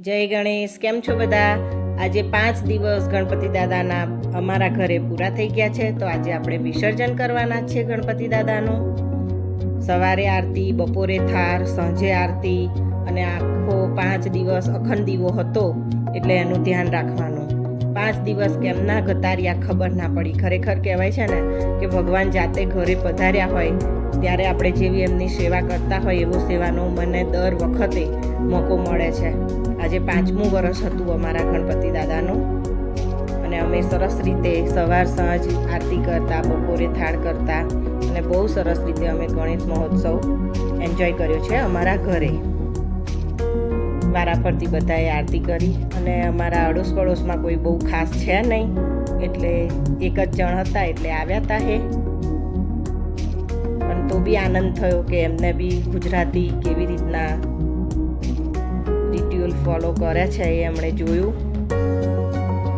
જય ગણેશ, કેમ છો બધા? આજે પાંચ દિવસ ગણપતિ દાદાના અમારા ઘરે પૂરા થઈ ગયા છે, તો આજે આપણે વિસર્જન કરવાના છે ગણપતિ દાદાનું. સવારે આરતી, બપોરે થાર, સાંજે આરતી અને આખો પાંચ દિવસ અખંડ દીવો હતો એટલે એનું ધ્યાન રાખવાનું. પાંચ દિવસ કેમના ગતાર્યા ખબર ના પડી. ખરેખર કહેવાય છે ને કે ભગવાન જાતે ઘરે પધાર્યા હોય ત્યારે આપણે જેવી એમની સેવા કરતા હોય એવો સેવાનો મને દર વખતે મોકો મળે છે. આજે પાંચમું વર્ષ હતું અમારા ગણપતિ દાદાનું. અને અમે સરસ રીતે સવાર, સાંજ આરતી કરતા, બપોરે થાળ કરતા અને બહુ સરસ રીતે અમે ગણેશ મહોત્સવ એન્જોય કર્યો છે અમારા ઘરે. વારા ફરતી બધાએ આરતી કરી અને અમારા અડોશ પડોશમાં કોઈ બહુ ખાસ છે નહીં. એટલે એક જ જણ હતા એટલે આવ્યા હતા હે. તો બી આનંદ થયો કે એમને બી ગુજરાતી કેવી રીતના રિચ્યુઅલ ફોલો કરે છે એ એમણે જોયું.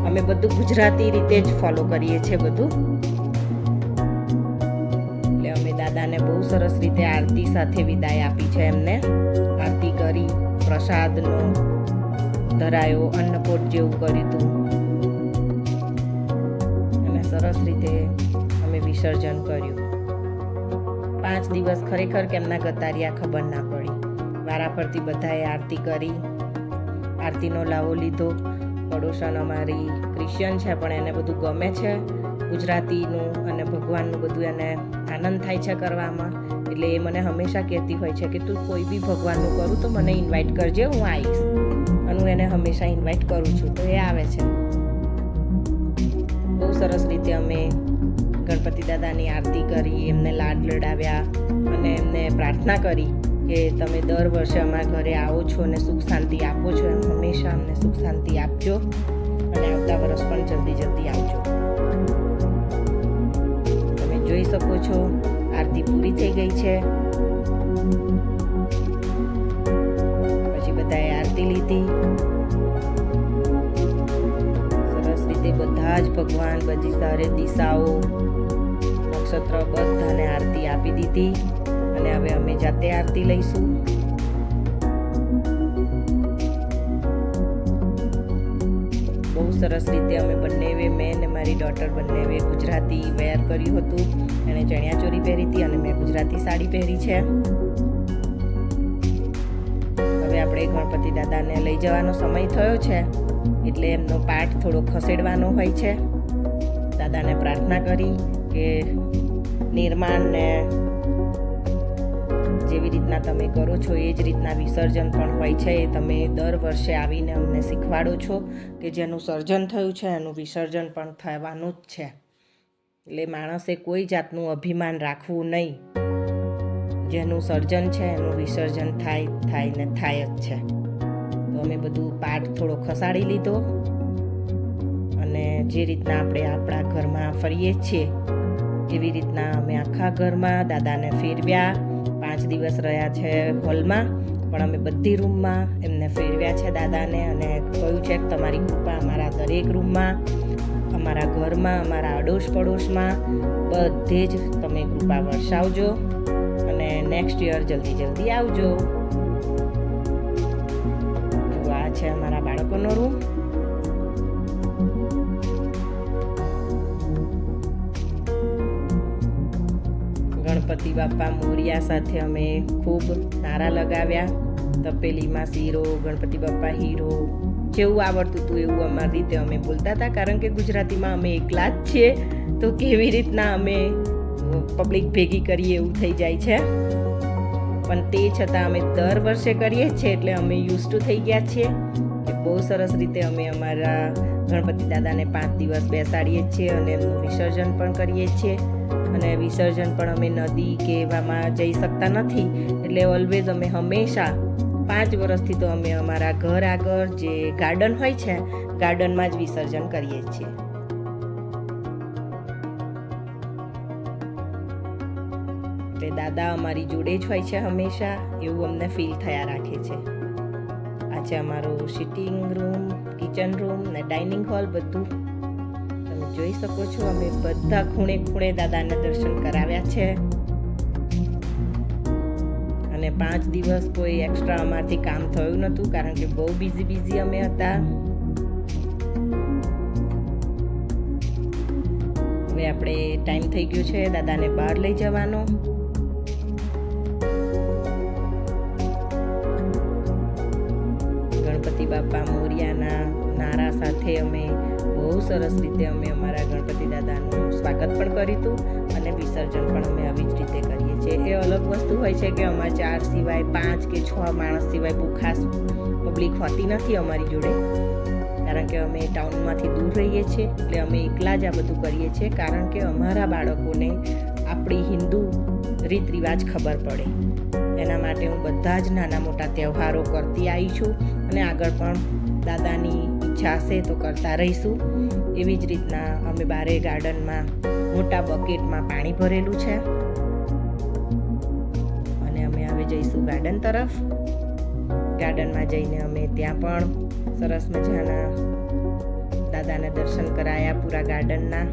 અમે બધું ગુજરાતી રીતે જ ફોલો કરીએ છીએ બધું. એટલે અમે દાદાને બહુ સરસ રીતે આરતી સાથે વિદાય આપી છે એમને. આરતી કરી, પ્રસાદનો ધરાયો અન્નકોટ જેવું કર્યું હતું. અને સરસ રીતે અમે વિસર્જન કર્યું. પાંચ દિવસ ખરેખર કેમના ગતાર્યા ખબર ના પડી. વારા ફરતી બધાએ આરતી કરી. આરતીનો લાવો લીધો. પડોશન અમારી ક્રિશ્ચિયન છે, પણ એને બધું ગમે છે. ગુજરાતીનું અને ભગવાનનું બધું એને આનંદ થાય છે કરવામાં. એટલે એ મને હંમેશા કહેતી હોય છે કે તું કોઈ બી ભગવાનનું કરું તો મને ઇન્વાઇટ કરજે, હું આવીશ. અને હું એને હંમેશા ઇન્વાઇટ કરું છું. તો એ આવે છે. બહુ સરસ રીતે અમે ગણપતિ દાદાની આરતી કરી, એમને લાડ લડાવ્યા અને એમને પ્રાર્થના કરી કે તમે દર વર્ષે અમારા ઘરે આવો છો અને સુખ શાંતિ આપો છો એમ હંમેશા અમને સુખ શાંતિ આપજો અને આવતા વર્ષ પણ જલ્દી જલ્દી આવજો. તમે જોઈ શકો છો, આરતી પૂરી થઈ ગઈ છે. બધા જ ભગવાન બધી સારે દિશાઓ, નક્ષત્ર બધાને આરતી આપી દીધી. અને હવે અમે જાતે આરતી લઈશું. બહુ સરસ રીતે અમે બંનેવે મેં ને મારી ડોટર બંનેવે ગુજરાતી વેર કર્યું હતું. એણે ચણિયાચોળી પહેરી હતી અને મેં ગુજરાતી સાડી પહેરી છે. આપણે ગણપતિ દાદાને લઈ જવાનો સમય થયો છે, એટલે એમનો પાઠ થોડો ખસેડવાનો હોય છે. દાદાને પ્રાર્થના કરી કે નિર્માણને જેવી રીતના તમે કરો છો, એ જ રીતના વિસર્જન પણ હોય છે. એ તમે દર વર્ષે આવીને અમને શીખવાડો છો કે જેનું સર્જન થયું છે, એનું વિસર્જન પણ થવાનું જ છે. એટલે માણસે કોઈ જાતનું અભિમાન રાખવું નહીં. જેનું સર્જન છે, એનું વિસર્જન થાય થાય ને થાય જ છે. તો અમે બધું પાઠ થોડો ખસાડી લીધો અને જે રીતના આપણે આપણા ઘરમાં ફરીએ છીએ, એવી રીતના અમે આખા ઘરમાં દાદાને ફેરવ્યા. પાંચ દિવસ રહ્યા છે હોલમાં, પણ અમે બધી રૂમમાં એમને ફેરવ્યા છે દાદાને અને કહ્યું છે કે તમારી કૃપા અમારા દરેક રૂમમાં, અમારા ઘરમાં, અમારા અડોશ પડોશમાં બધે જ તમે કૃપા વરસાવજો. નેક્સ્ટ યર જલ્દી જલ્દી આવજો. જો આ છે અમારા બાળકોનો રૂમ ગણપતિ બાપા મોરિયા સાથે અમે ખૂબ નારા લગાવ્યા. તપેલીમાં શીરો, ગણપતિ બાપા હીરો, જેવું આવડતું હતું એવું અમારી રીતે અમે બોલતા હતા. કારણ કે ગુજરાતીમાં અમે એકલા જ છીએ. તો કેવી રીતના અમે પબ્લિક ભેગી કરીએ એવું થઈ જાય છે. પણ તે છતાં અમે દર વર્ષે કરીએ છીએ એટલે અમે યુઝ ટુ થઈ ગયા છીએ કે બહુ સરસ રીતે અમે અમારા ગણપતિ દાદાને પાંચ દિવસ બેસાડીએ છીએ અને એમનું વિસર્જન પણ કરીએ છીએ. અને વિસર્જન પણ અમે નદી કે એવામાં જઈ શકતા નથી એટલે ઓલવેઝ અમે હંમેશા પાંચ વર્ષથી તો અમે અમારા ઘર આગળ જે ગાર્ડન હોય છે ગાર્ડનમાં જ વિસર્જન કરીએ છીએ. એટલે દાદા અમારી જોડે જ હોય છે હંમેશા, એવું અમને ફીલ થયા રાખે છે. આ છે અમારો સિટિંગ રૂમ કિચન રૂમ ને ડાઇનિંગ હોલ બધું તમે જોઈ શકો છો. અમે બધા ખૂણે ખૂણે દાદાને દર્શન કરાવ્યા છે. અને પાંચ દિવસ કોઈ એક્સ્ટ્રા અમારથી કામ થયું નહોતું, કારણ કે બહુ બિઝી બિઝી અમે હતા. હવે આપણે ટાઈમ થઈ ગયો છે દાદાને બહાર લઈ જવાનો. બાપા મોરિયાના નારા સાથે અમે બહુ સરસ રીતે અમે અમારા ગણપતિ દાદાનું સ્વાગત પણ કર્યું હતું અને વિસર્જન પણ અમે આવી જ રીતે કરીએ છીએ. એ અલગ વસ્તુ હોય છે કે અમારા ચાર સિવાય પાંચ કે છ માણસ સિવાય બહુ ખાસ પબ્લિક હોતી નથી અમારી જોડે. કારણ કે અમે ટાઉનમાંથી દૂર રહીએ છીએ, એટલે અમે એકલા જ આ બધું કરીએ છીએ. કારણ કે અમારા બાળકોને આપણી હિન્દુ રીત રિવાજ ખબર પડે. એના માટે હું બધા જ નાના મોટા તહેવારો કરતી આવી છું અને આગળ પણ દાદાની ઈચ્છા હશે તો કરતા રહીશું. એવી જ રીતના અમે બારે ગાર્ડનમાં મોટા બકેટમાં પાણી ભરેલું છે. અને અમે હવે જઈશું ગાર્ડન તરફ. ગાર્ડનમાં જઈને અમે ત્યાં પણ સરસ મજાના દાદાને દર્શન કરાયા પૂરા ગાર્ડનના.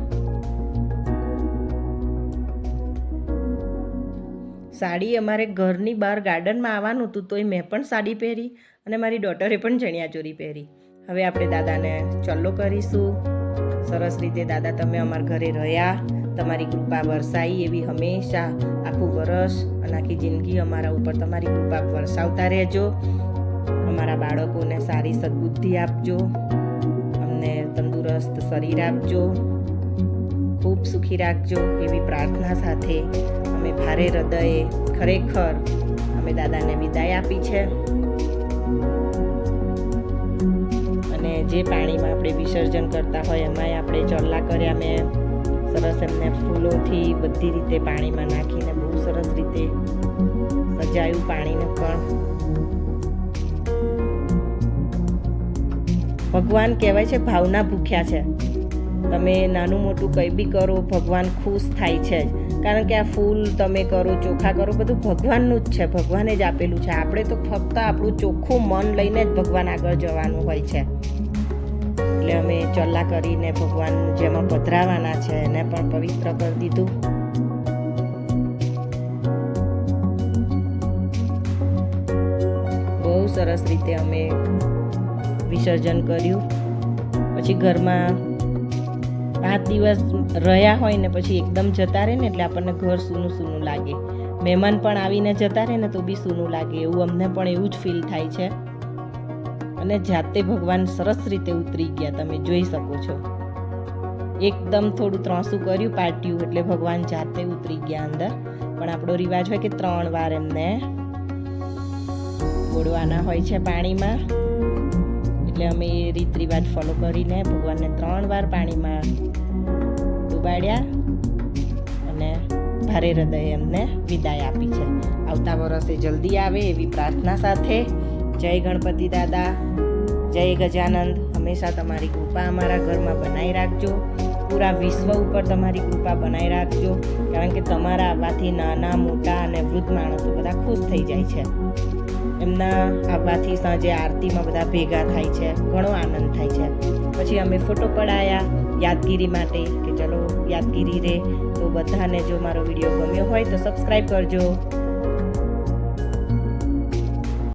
સાડી અમારે ઘરની બહાર ગાર્ડનમાં આવવાનું હતું, તોય મેં પણ સાડી પહેરી અને મારી ડોટરે પણ ચણિયાચોરી પહેરી. હવે આપણે દાદાને ચલ્લો કરીશું. સરસ રીતે દાદા તમે અમારા ઘરે રહ્યા. તમારી કૃપા વરસાઈ એવી હંમેશા. આખું વરસ અને આખી જિંદગી અમારા ઉપર તમારી કૃપા વરસાવતા રહેજો. અમારા બાળકોને સારી સદબુદ્ધિ આપજો. અમને તંદુરસ્ત શરીર આપજો. ખૂબ સુખી રાખજો એવી પ્રાર્થના સાથે અમે ભારે હૃદયે ખરેખર અમે દાદાને વિદાય આપી છે. અને જે પાણીમાં આપણે વિસર્જન કરતા હોય એમાંય આપણે ચરલા કર્યા મેં. સરસ એમને ફૂલોથી બધી રીતે પાણીમાં નાખીને બહુ સરસ રીતે સજાયું પાણીને પણ. ભગવાન કહેવાય છે, ભાવના ભૂખ્યા છે. તમે નાનું મોટું કંઈ બી કરો, ભગવાન ખુશ થાય છે જ. કારણ કે આ ફૂલ તમે કરો, ચોખા કરો, બધું ભગવાનનું જ છે. ભગવાને જ આપેલું છે. આપણે તો ફક્ત આપણું ચોખ્ખું મન લઈને જ ભગવાન આગળ જવાનું હોય છે. એટલે અમે ચલ્લા કરીને ભગવાન જેમાં પધરાવાના છે, એને પણ પવિત્ર કરી દીધું. બહુ સરસ રીતે અમે વિસર્જન કર્યું. પછી ઘરમાં પાંચ દિવસ રહ્યા હોય ને પછી એકદમ જતા રહે ને એટલે આપણને ઘર સૂનું સૂનું લાગે. મહેમાન પણ આવીને જતા રહે ને તો બી સૂનું લાગે એવું અમને પણ એવું જ ફીલ થાય છે. અને જાતે ભગવાન સરસ રીતે ઉતરી ગયા તમે જોઈ શકો છો. એકદમ થોડું ત્રાસું કર્યું પાટ્યું એટલે ભગવાન જાતે ઉતરી ગયા અંદર. પણ આપણો રિવાજ હોય કે ત્રણ વાર એમને બોડવાના હોય છે પાણીમાં. એટલે અમે એ રીત રિવાજ ફોલો કરીને ભગવાનને ત્રણ વાર પાણીમાં ડુબાડ્યા અને ભારે હૃદયે એમને વિદાય આપી છે. આવતા વર્ષે જલ્દી આવે એવી પ્રાર્થના સાથે. જય ગણપતિ દાદા, જય ગજાનંદ. હંમેશા તમારી કૃપા અમારા ઘરમાં બનાવી રાખજો. પૂરા વિશ્વ ઉપર તમારી કૃપા બનાવી રાખજો. કારણ કે તમારા આવવાથી નાના, મોટા અને વૃદ્ધ માણસો બધા ખુશ થઈ જાય છે. એમના આવવાથી સાંજે આરતીમાં બધા ભેગા થાય છે. ઘણો આનંદ થાય છે. પછી અમે ફોટો પડાયા યાદગીરી માટે કે ચલો યાદગીરી રે તો બધાને જો મારો વીડિયો ગમ્યો હોય તો સબસ્ક્રાઈબ કરજો.